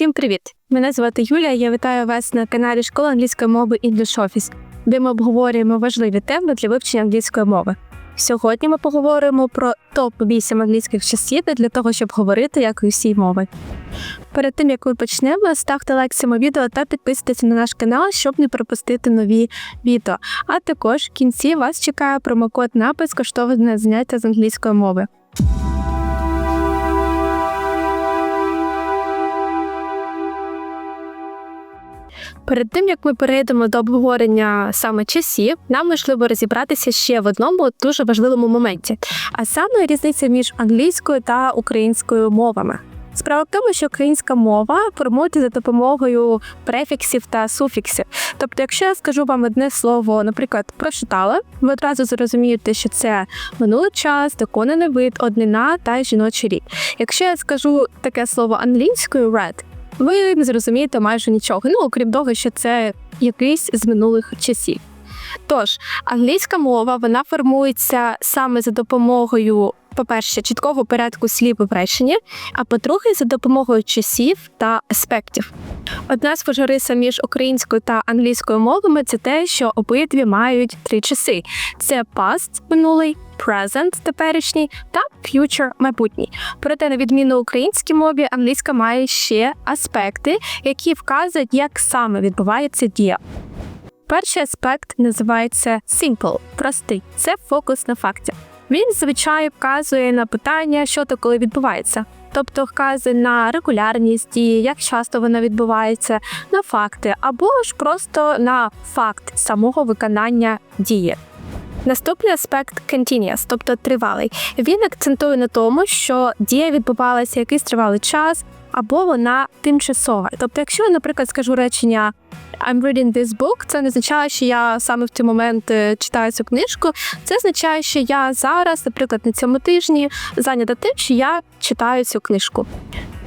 Всім привіт! Мене звати Юлія. Я вітаю вас на каналі Школа англійської мови English Office, де ми обговорюємо важливі теми для вивчення англійської мови. Сьогодні ми поговоримо про топ 8 англійських часів для того, щоб говорити як і усі мови. Перед тим як ми почнемо, ставте лайк цьому відео та підписуйтесь на наш канал, щоб не пропустити нові відео. А також в кінці вас чекає промокод на безкоштовне заняття з англійської мови. Перед тим як ми перейдемо до обговорення саме часів, нам важливо розібратися ще в одному дуже важливому моменті, а саме різниця між англійською та українською мовами. Справа в тому, що українська мова формується за допомогою префіксів та суфіксів. Тобто, якщо я скажу вам одне слово, наприклад, прочитала, ви одразу зрозумієте, що це минулий час, доконаний вид, однина та жіночий рік. Якщо я скажу таке слово англійською read, ви не зрозумієте майже нічого. Ну окрім того, що це якийсь з минулих часів. Тож, англійська мова вона формується саме за допомогою, по-перше, чіткого порядку слів у реченні, а по-друге, за допомогою часів та аспектів. Одна схожа риса між українською та англійською мовами це те, що обидві мають три часи: це past – минулий, present – теперішній та future – майбутній. Проте, на відміну українській мові, англійська має ще аспекти, які вказують, як саме відбувається дія. Перший аспект називається simple – простий. Це фокус на факті. Він зазвичай вказує на питання, що то коли відбувається. Тобто вказує на регулярність дії, як часто вона відбувається, на факти, або ж просто на факт самого виконання дії. Наступний аспект continuous, тобто тривалий. Він акцентує на тому, що дія відбувалася якийсь тривалий час, або вона тимчасова. Тобто, якщо я, наприклад, скажу речення I'm reading this book, це не означає, що я саме в цей момент е, читаю цю книжку. Це означає, що я зараз, наприклад, на цьому тижні зайнята тим, що я читаю цю книжку.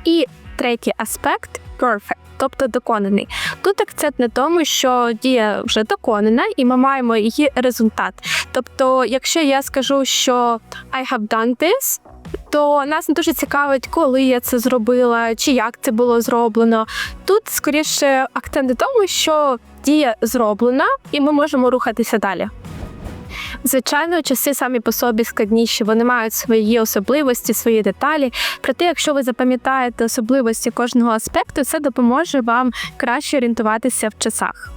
І третій аспект perfect, тобто доконаний. Тут акцент на тому, що дія вже доконана, і ми маємо її результат. Тобто, якщо я скажу, що I have done this, то нас не дуже цікавить, коли я це зробила, чи як це було зроблено. Тут скоріше акцент на тому, що дія зроблена, і ми можемо рухатися далі. Звичайно, часи самі по собі складніші, вони мають свої особливості, свої деталі. Проте, якщо ви запам'ятаєте особливості кожного аспекту, це допоможе вам краще орієнтуватися в часах.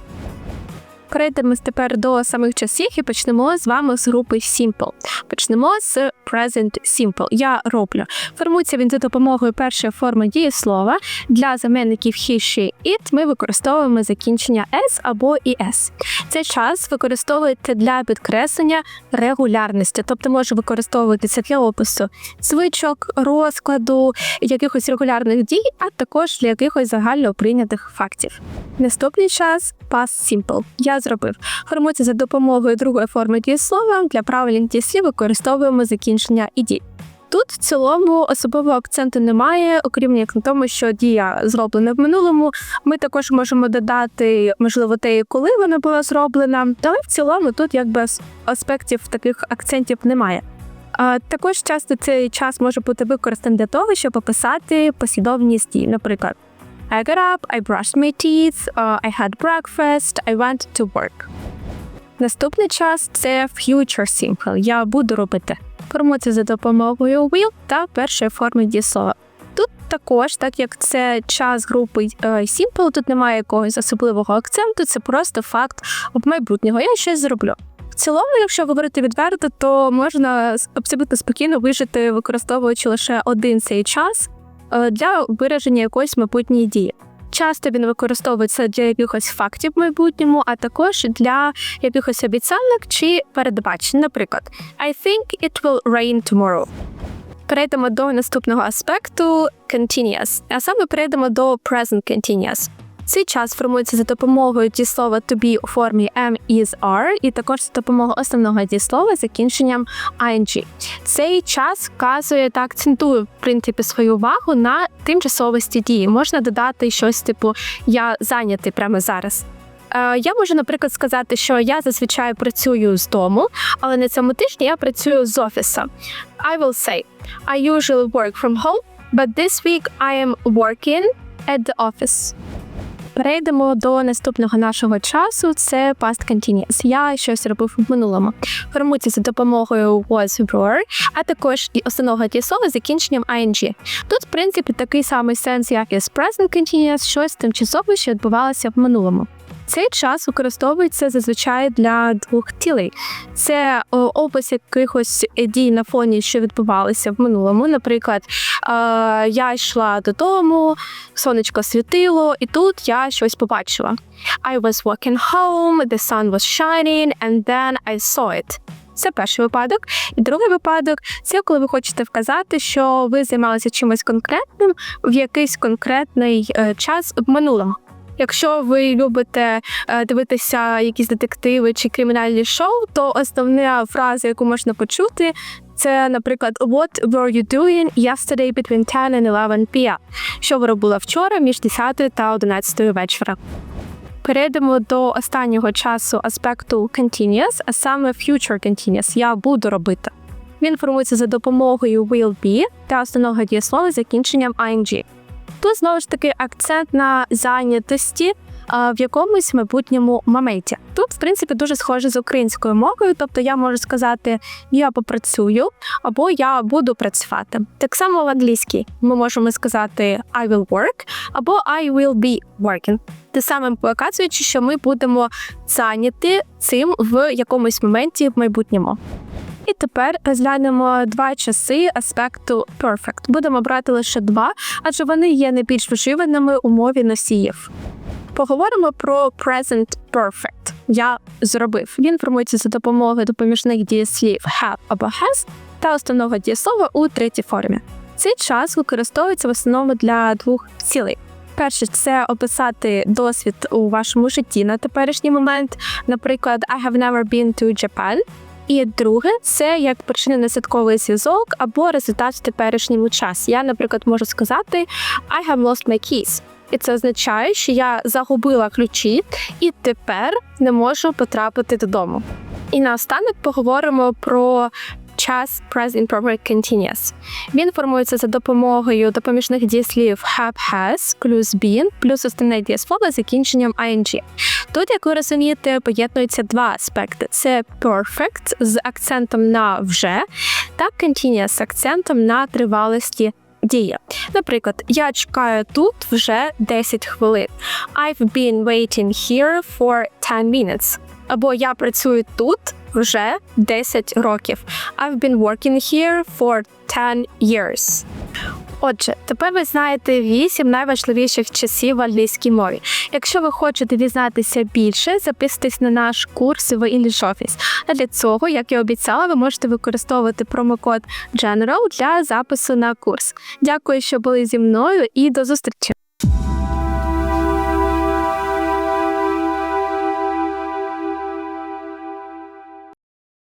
Перейдемо тепер до самих часів і почнемо з вами з групи Simple. Почнемо з Present Simple. Я роблю. Формується він за допомогою першої форми дієслова. Для заменників he, she, it ми використовуємо закінчення s або «es». Цей час використовується для підкреслення регулярності, тобто може використовуватися для опису звичок, розкладу, якихось регулярних дій, а також для якихось загально прийнятих фактів. Наступний час past simple. Я зробив. Формується за допомогою другої форми дієслова. Для правильних дієслів використовуємо закінчення «ed». Тут в цілому особливого акценту немає, окрім як на тому, що дія зроблена в минулому. Ми також можемо додати, можливо, те, коли вона була зроблена, але в цілому тут якби аспектів таких акцентів немає. А також часто цей час може бути використаний для того, щоб описати послідовність дій. Наприклад, I got up, I brushed my teeth, uh, I had breakfast, I went to work. Наступний час це future simple. Я буду робити. Формується за допомогою will та першої форми дієслова. Тут також, так як це час групи е, simple, тут немає якогось особливого акценту, це просто факт майбутнього. Я щось зроблю. В цілому, якщо говорити відверто, то можна абсолютно спокійно вижити, використовуючи лише один цей час е, для вираження якоїсь майбутньої дії. Часто він використовується для якихось фактів в майбутньому, а також для якихось обіцянок чи передбачень. Наприклад, I think it will rain tomorrow. Перейдемо до наступного аспекту continuous, а саме перейдемо до present continuous. Цей час формується за допомогою дієслова to be у формі am, is, are, і також за допомогою основного дієслова з закінченням ing. Цей час вказує та акцентує в принципі свою увагу на тимчасовості дії. Можна додати щось типу Я зайнятий прямо зараз. Е, Я можу, наприклад, сказати, що я зазвичай працюю з дому, але на цьому тижні я працюю з офіса. I will say, I usually work from home, but this week I am working At the office. Перейдемо до наступного нашого часу. Це past continuous. Я щось робив в минулому. Формується за допомогою was were, а також і основного дієслова з закінченням ing. Тут, в принципі, такий самий сенс, як і з present continuous, щось тимчасове, що відбувалося в минулому. Цей час використовується зазвичай для двох цілей. Це опис якихось дій на фоні, що відбувалися в минулому. Наприклад, е, я йшла додому, сонечко світило, і тут я щось побачила. I was walking home, the sun was shining, and then I saw it. Це перший випадок. І другий випадок це коли ви хочете вказати, що ви займалися чимось конкретним в якийсь конкретний е, час в минулому. Якщо ви любите е, дивитися якісь детективи чи кримінальні шоу, то основна фраза, яку можна почути, це, наприклад, What were you doing yesterday between 10 and 11 p.m.? Що ви робили вчора між 10 та 11 вечора? Перейдемо до останнього часу аспекту continuous, а саме future continuous. Я буду робити. Він формується за допомогою will be та основного дієслова закінченням ing. Тут знову ж таки акцент на зайнятості а, в якомусь майбутньому моменті. Тут, в принципі, дуже схоже з українською мовою, тобто я можу сказати я попрацюю або я буду працювати. Так само в англійській ми можемо сказати I will work або I will be working. Тим самим показуючи, що ми будемо зайняті цим в якомусь моменті в майбутньому. І тепер розглянемо два часи аспекту perfect. Будемо брати лише два, адже вони є найбільш вживаними у мові носіїв. Поговоримо про present perfect. Я зробив. Він формується за допомогою допоміжних дієслів have або has та основного дієслова у третій формі. Цей час використовується в основному для двох цілей. Перше, це описати досвід у вашому житті на теперішній момент. Наприклад, I have never been to Japan. І друге, це як причинно-наслідковий зв'язок або результат в теперішньому часі. Я, наприклад, можу сказати I have lost my keys. І це означає, що я загубила ключі і тепер не можу потрапити додому. І наостанок поговоримо про час present perfect continuous. Він формується за допомогою допоміжних дієслів have has плюс been плюс основне дієслово з закінченням ing. Тут, як ви розумієте, поєднуються два аспекти: це perfect з акцентом на вже та continuous з акцентом на тривалості дії. Наприклад, я чекаю тут вже 10 хвилин. I've been waiting here for 10 minutes. Або я працюю тут вже 10 років. I've been working here for 10 years. Отже, тепер ви знаєте вісім найважливіших часів в англійській мові. Якщо ви хочете дізнатися більше, записуйтесь на наш курс в English Office. А для цього, як я обіцяла, ви можете використовувати промокод General для запису на курс. Дякую, що були зі мною, і до зустрічі!